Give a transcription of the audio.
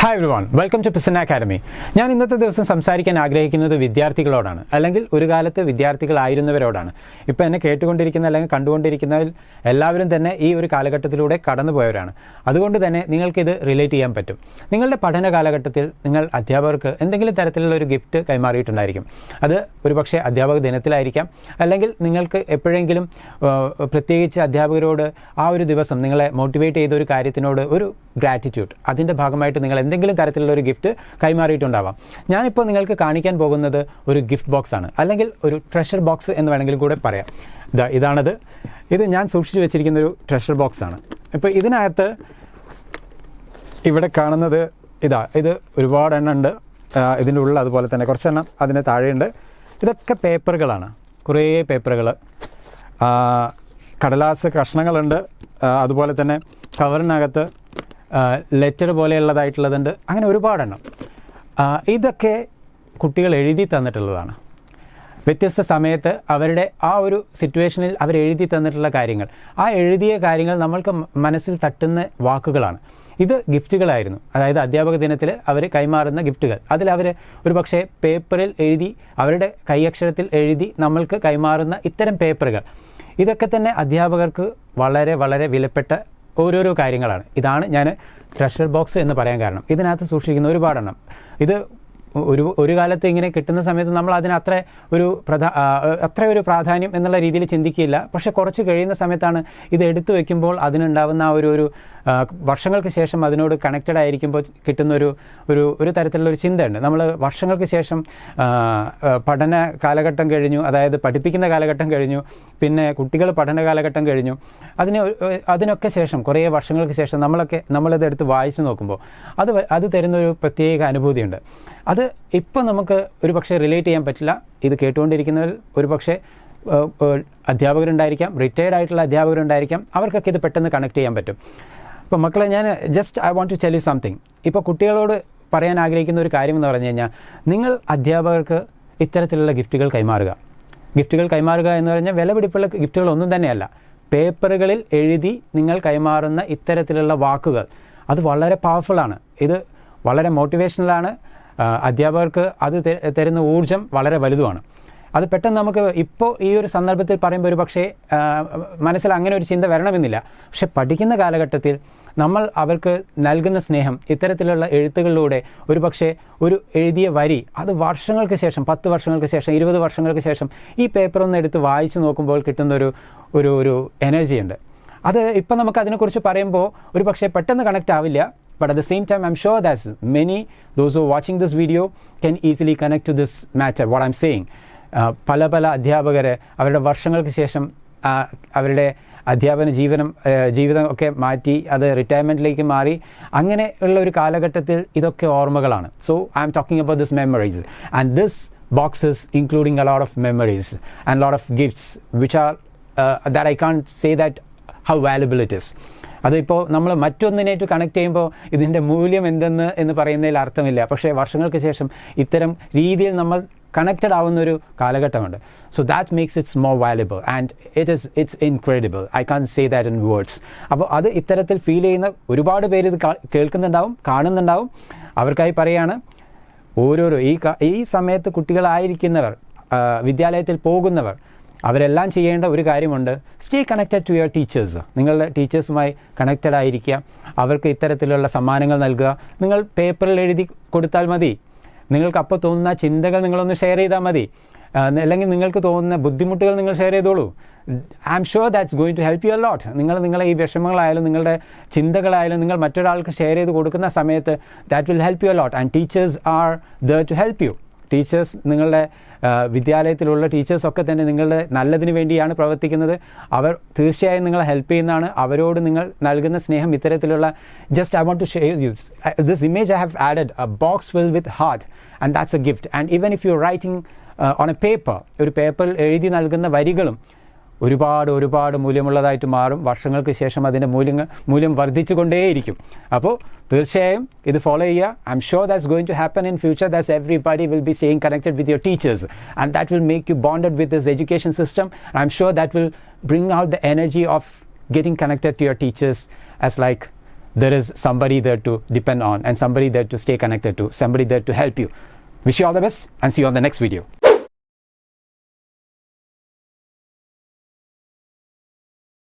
Hi everyone welcome to പിസന academy ഞാൻ ഇന്നത്തെ ദിവസം സംസാരിക്കാൻ ആഗ്രഹിക്കുന്നത് വിദ്യാർത്ഥികളോടാണ് അല്ലെങ്കിൽ ഒരു കാലത്ത് വിദ്യാർത്ഥികളായിരുന്നവരോടാണ്. ഇപ്പോൾ എന്നെ കേട്ടുകൊണ്ടിരിക്കുന്ന അല്ലെങ്കിൽ കണ്ടുകൊണ്ടിരിക്കുന്നവരിൽ എല്ലാവരും തന്നെ ഈ ഒരു കാലഘട്ടത്തിലൂടെ കടന്നുപോയവരാണ്. അതുകൊണ്ട് തന്നെ നിങ്ങൾക്കിത് റിലേറ്റ് ചെയ്യാൻ പറ്റും. നിങ്ങളുടെ പഠന കാലഘട്ടത്തിൽ നിങ്ങൾ അധ്യാപകർക്ക് എന്തെങ്കിലും തരത്തിലുള്ള ഒരു ഗിഫ്റ്റ് കൈമാറിയിട്ടുണ്ടായിരിക്കും. അത് ഒരുപക്ഷെ അധ്യാപക ദിനത്തിലായിരിക്കാം അല്ലെങ്കിൽ നിങ്ങൾക്ക് എപ്പോഴെങ്കിലും പ്രത്യേകിച്ച് അധ്യാപകരോട് ആ ഒരു ദിവസം നിങ്ങളെ മോട്ടിവേറ്റ് ചെയ്ത ഒരു കാര്യത്തിനോട് ഒരു ഗ്രാറ്റിറ്റ്യൂഡ് അതിന്റെ ഭാഗമായിട്ട് നിങ്ങൾ എന്തെങ്കിലും തരത്തിലുള്ള ഒരു ഗിഫ്റ്റ് കൈമാറിയിട്ടുണ്ടാവാം. ഞാനിപ്പോൾ നിങ്ങൾക്ക് കാണിക്കാൻ പോകുന്നത് ഒരു ഗിഫ്റ്റ് ബോക്സ് ആണ്. അല്ലെങ്കിൽ ഒരു ട്രഷർ ബോക്സ് എന്ന് വേണമെങ്കിലും കൂടെ പറയാം. ഇതാ ഇതാണത്. ഇത് ഞാൻ സൂക്ഷിച്ചു വെച്ചിരിക്കുന്ന ഒരു ട്രഷർ ബോക്സ് ആണ്. ഇപ്പോൾ ഇതിനകത്ത് ഇവിടെ കാണുന്നത് ഇതാ ഇത് ഒരുപാട് എണ്ണം ഉണ്ട്. ഇതിന്റെ ഉള്ളിൽ അതുപോലെ തന്നെ കുറച്ചെണ്ണം അതിന് താഴെയുണ്ട്. ഇതൊക്കെ പേപ്പറുകളാണ്. കുറേ പേപ്പറുകൾ കടലാസ് കഷ്ണങ്ങളുണ്ട്. അതുപോലെ തന്നെ കവറിനകത്ത് ലെറ്റർ പോലെയുള്ളതായിട്ടുള്ളതുണ്ട്. അങ്ങനെ ഒരുപാടെണ്ണം. ഇതൊക്കെ കുട്ടികൾ എഴുതി തന്നിട്ടുള്ളതാണ്. വ്യത്യസ്ത സമയത്ത് അവരുടെ ആ ഒരു സിറ്റുവേഷനിൽ അവർ എഴുതി തന്നിട്ടുള്ള കാര്യങ്ങൾ. ആ എഴുതിയ കാര്യങ്ങൾ നമ്മൾക്ക് മനസ്സിൽ തട്ടുന്ന വാക്കുകളാണ്. ഇത് ഗിഫ്റ്റുകളായിരുന്നു. അതായത് അധ്യാപക ദിനത്തിൽ അവർ കൈമാറുന്ന ഗിഫ്റ്റുകൾ. അതിൽ അവർ ഒരു പക്ഷേ പേപ്പറിൽ എഴുതി അവരുടെ കൈയക്ഷരത്തിൽ എഴുതി നമ്മൾക്ക് കൈമാറുന്ന ഇത്തരം പേപ്പറുകൾ. ഇതൊക്കെ തന്നെ അധ്യാപകർക്ക് വളരെ വളരെ വിലപ്പെട്ട ഓരോരോ കാര്യങ്ങളാണ്. ഇതാണ് ഞാൻ ട്രഷർ ബോക്സ് എന്ന് പറയാൻ കാരണം. ഇതിനകത്ത് സൂക്ഷിക്കുന്ന ഒരുപാടെണ്ണം. ഇത് ഒരു ഒരു കാലത്ത് ഇങ്ങനെ കിട്ടുന്ന സമയത്ത് നമ്മൾ അതിന് അത്ര ഒരു പ്രധാ അത്ര ഒരു പ്രാധാന്യം എന്നുള്ള രീതിയിൽ ചിന്തിക്കില്ല. പക്ഷെ കുറച്ച് കഴിയുന്ന സമയത്താണ് ഇത് എടുത്തു വെക്കുമ്പോൾ അതിനുണ്ടാവുന്ന ആ ഒരു ഒരു വർഷങ്ങൾക്ക് ശേഷം അതിനോട് കണക്റ്റഡ് ആയിരിക്കുമ്പോൾ കിട്ടുന്ന ഒരു ഒരു ഒരു തരത്തിലുള്ള ഒരു ചിന്തയുണ്ട്. നമ്മൾ വർഷങ്ങൾക്ക് ശേഷം പഠന കാലഘട്ടം കഴിഞ്ഞു. അതായത് പഠിപ്പിക്കുന്ന കാലഘട്ടം കഴിഞ്ഞു. പിന്നെ കുട്ടികൾ പഠന കാലഘട്ടം കഴിഞ്ഞു. അതിന് അതിനൊക്കെ ശേഷം കുറേ വർഷങ്ങൾക്ക് ശേഷം നമ്മളൊക്കെ നമ്മളിത് എടുത്ത് വായിച്ചു നോക്കുമ്പോൾ അത് അത് തരുന്ന ഒരു പ്രത്യേക അനുഭൂതിയുണ്ട്. അത് ഇപ്പം നമുക്ക് ഒരു പക്ഷേ റിലേറ്റ് ചെയ്യാൻ പറ്റില്ല. ഇത് കേട്ടുകൊണ്ടിരിക്കുന്നവർ ഒരു പക്ഷേ അധ്യാപകരുണ്ടായിരിക്കാം റിട്ടയർഡ് ആയിട്ടുള്ള അധ്യാപകരുണ്ടായിരിക്കാം അവർക്കൊക്കെ ഇത് പെട്ടെന്ന് കണക്ട് ചെയ്യാൻ പറ്റും. അപ്പോൾ മക്കളെ ഞാൻ just I want to tell you something ഇപ്പോൾ കുട്ടികളോട് പറയാൻ ആഗ്രഹിക്കുന്ന ഒരു കാര്യം എന്ന് പറഞ്ഞു കഴിഞ്ഞാൽ നിങ്ങൾ അധ്യാപകർക്ക് ഇത്തരത്തിലുള്ള ഗിഫ്റ്റുകൾ കൈമാറുക. ഗിഫ്റ്റുകൾ കൈമാറുക എന്ന് പറഞ്ഞാൽ വിലപിടിപ്പുള്ള ഗിഫ്റ്റുകൾ ഒന്നും തന്നെയല്ല. പേപ്പറുകളിൽ എഴുതി നിങ്ങൾ കൈമാറുന്ന ഇത്തരത്തിലുള്ള വാക്കുകൾ. അത് വളരെ പവർഫുള്ളാണ് ഇത് വളരെ മോട്ടിവേഷണലാണ് അധ്യാപകർക്ക് അത് തരുന്ന ഊർജം വളരെ വലുതുമാണ്. അത് പെട്ടെന്ന് നമുക്ക് ഇപ്പോൾ ഈ ഒരു സന്ദർഭത്തിൽ പറയുമ്പോൾ ഒരു പക്ഷേ മനസ്സിൽ അങ്ങനെ ഒരു ചിന്ത വരണമെന്നില്ല. പക്ഷെ പഠിക്കുന്ന കാലഘട്ടത്തിൽ നമ്മൾ അവർക്ക് നൽകുന്ന സ്നേഹം ഇത്തരത്തിലുള്ള എഴുത്തുകളിലൂടെ ഒരു പക്ഷേ ഒരു എഴുതിയ വരി അത് വർഷങ്ങൾക്ക് ശേഷം പത്ത് വർഷങ്ങൾക്ക് ശേഷം ഇരുപത് വർഷങ്ങൾക്ക് ശേഷം ഈ പേപ്പർ ഒന്ന് എടുത്ത് വായിച്ചു നോക്കുമ്പോൾ കിട്ടുന്ന ഒരു ഒരു ഒരു എനർജിയുണ്ട് അത് ഇപ്പം നമുക്ക് അതിനെക്കുറിച്ച് പറയുമ്പോൾ ഒരു പക്ഷേ പെട്ടെന്ന് കണക്റ്റ് ആവില്ല. But at the same time I'm sure that's many those who watching this video can easily connect to this matter what I'm saying പല പല അധ്യാപകർ അവരുടെ വർഷങ്ങൾക്ക് ശേഷം ആ, അവരുടെ അധ്യാപന ജീവനം ആ, ജീവിതം ഒക്കെ മാറ്റി അത് റിട്ടയർമെന്റിലേക്ക് മാറി. അങ്ങനെ ഉള്ള ഒരു കാലഘട്ടത്തിൽ ഇതൊക്കെ ഓർമ്മകളാണ്. So I'm talking about this memories and this boxes including a lot of memories and lot of gifts which are that I can say that how valuable it is അതിപ്പോൾ നമ്മൾ മറ്റൊന്നിനായിട്ട് കണക്ട് ചെയ്യുമ്പോൾ ഇതിന്റെ മൂല്യം എന്തെന്ന് എന്ന് പറയുന്നതിൽ അർത്ഥമില്ല. പക്ഷേ വർഷങ്ങൾക്ക് ശേഷം ഇത്തരം രീതിയിൽ നമ്മൾ കണക്റ്റഡ് ആവുന്ന ഒരു കാലഘട്ടമുണ്ട്. So that makes its more valuable and it is its incredible I can say that in words അപ്പോൾ അത് ഇത്തരത്തിൽ ഫീൽ ചെയ്യുന്ന ഒരുപാട് പേര് ഇത് കേൾക്കുന്നുണ്ടാവും കാണുന്നുണ്ടാവും. അവർക്കായി പറയാണ് ഓരോരോ ഈ ഈ സമയത്ത് കുട്ടികളായിരിക്കുന്നവർ വിദ്യാലയത്തിൽ പോകുന്നവർ അവരെല്ലാം ചെയ്യേണ്ട ഒരു കാര്യമുണ്ട്. Stay connected to your teachers നിങ്ങളുടെ ടീച്ചേഴ്സുമായി കണക്റ്റഡ് ആയിരിക്കുക. അവർക്ക് ഇത്തരത്തിലുള്ള സമ്മാനങ്ങൾ നൽകുക. നിങ്ങൾ പേപ്പറിൽ എഴുതി കൊടുത്താൽ മതി. നിങ്ങൾക്ക് അപ്പോൾ തോന്നുന്ന ചിന്തകൾ നിങ്ങളൊന്ന് ഷെയർ ചെയ്താൽ മതി. അല്ലെങ്കിൽ നിങ്ങൾക്ക് തോന്നുന്ന ബുദ്ധിമുട്ടുകൾ നിങ്ങൾ ഷെയർ ചെയ്തോളൂ. I am sure that's going to help you lot നിങ്ങൾ നിങ്ങളെ ഈ വിഷമങ്ങളായാലും നിങ്ങളുടെ ചിന്തകളായാലും നിങ്ങൾ മറ്റൊരാൾക്ക് ഷെയർ ചെയ്ത് കൊടുക്കുന്ന സമയത്ത് that will help you lot and teachers are there to help you teachers നിങ്ങളുടെ വിദ്യാലയത്തിലുള്ള ടീച്ചേഴ്സൊക്കെ തന്നെ നിങ്ങളുടെ നല്ലതിന് വേണ്ടിയാണ് പ്രവർത്തിക്കുന്നത്. അവർ തീർച്ചയായും നിങ്ങളെ ഹെൽപ്പ് ചെയ്യുന്നതാണ്. അവരോട് നിങ്ങൾ നൽകുന്ന സ്നേഹം ഇത്തരത്തിലുള്ള just I want to share you this image I have added a box fill with heart and that's a gift and even if you writing on a paper ഒരു പേപ്പറിൽ എഴുതി നൽകുന്ന വരികളും ഒരുപാട് ഒരുപാട് മൂല്യമുള്ളതായിട്ട് മാറും വർഷങ്ങൾക്ക് ശേഷം അതിന്റെ മൂല്യങ്ങൾ മൂല്യം വർദ്ധിച്ചുകൊണ്ടേയിരിക്കും അപ്പോൾ തീർച്ചയായും ഇത് ഫോളോ ചെയ്യുക I'm sure that's going to happen in future that's everybody will be staying connected with your teachers and that will make you bonded with this education system I'm sure that will bring out the energy of getting connected to your teachers as like there is somebody there to depend on and somebody there to stay connected to, somebody there to help you. Wish you all the best and see you on the next video.